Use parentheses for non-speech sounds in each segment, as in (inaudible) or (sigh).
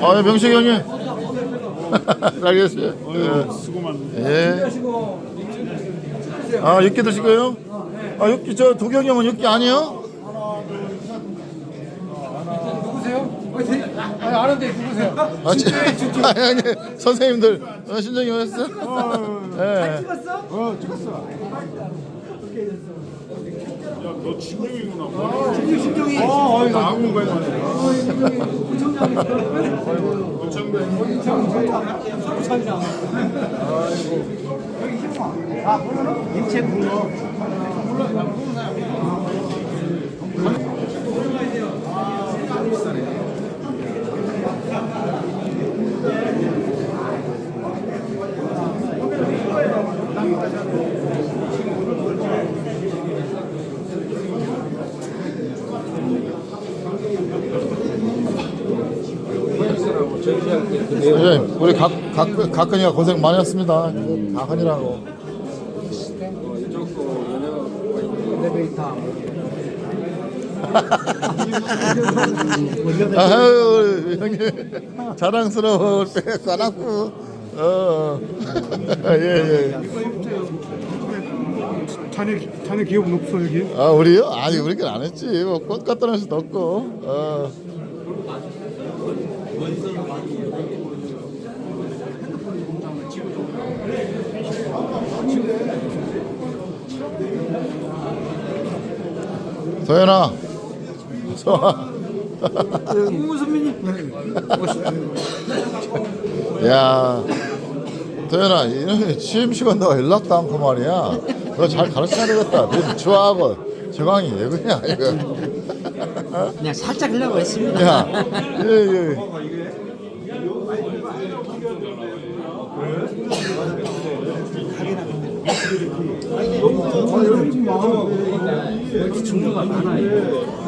아, 명식이 형님. (laughs) 잘 계세요. 예. 수고 많네. 예. 아, 육개 드실 거예요? 아, 육개, 저 도경이 형은 육개 아니에요? 아니 아는데 누구세요? 아, 지- (laughs) 아니, 아니, 선생님들. 어, 신정이 오셨어요? 예. 어, 찍었어. 야, 너 진정이구나. 신경 신경이 어, 어이, 나 아무 말도 안 해. 선생님, 우리 각, 각, 각근이가 고생 많이 했습니다. 각근이라고. 아유, 우리 형님. 자랑스러울 때 싸놨고. 어. 예, 예. 자네, 자네 기업 높소, 여기? 아, 우리요? 아니, 우리는 안 했지. 뭐, 꽃 갖다 수도 없고. 어. 홍문 선배님 야, 도현아, 이놈이 취임 시간다가 연락도 않고 말이야. 너 잘 가르쳐야 되겠다. 너 좋아하고 정황이 왜 그냐, 이거. 그냥 살짝 하려고 했습니다. 야, 예, 예.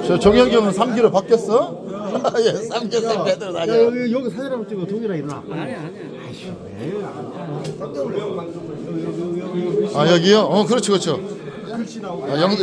저 정혁이 형은 3기로 바뀌었어? (laughs) 예, 3기 배들 다녀. 여기, 여기 사진 한번 찍어 동이랑 일어나 아니 아니. 아, 여기요? 어, 그렇죠, 그렇죠. 아, 영, 영,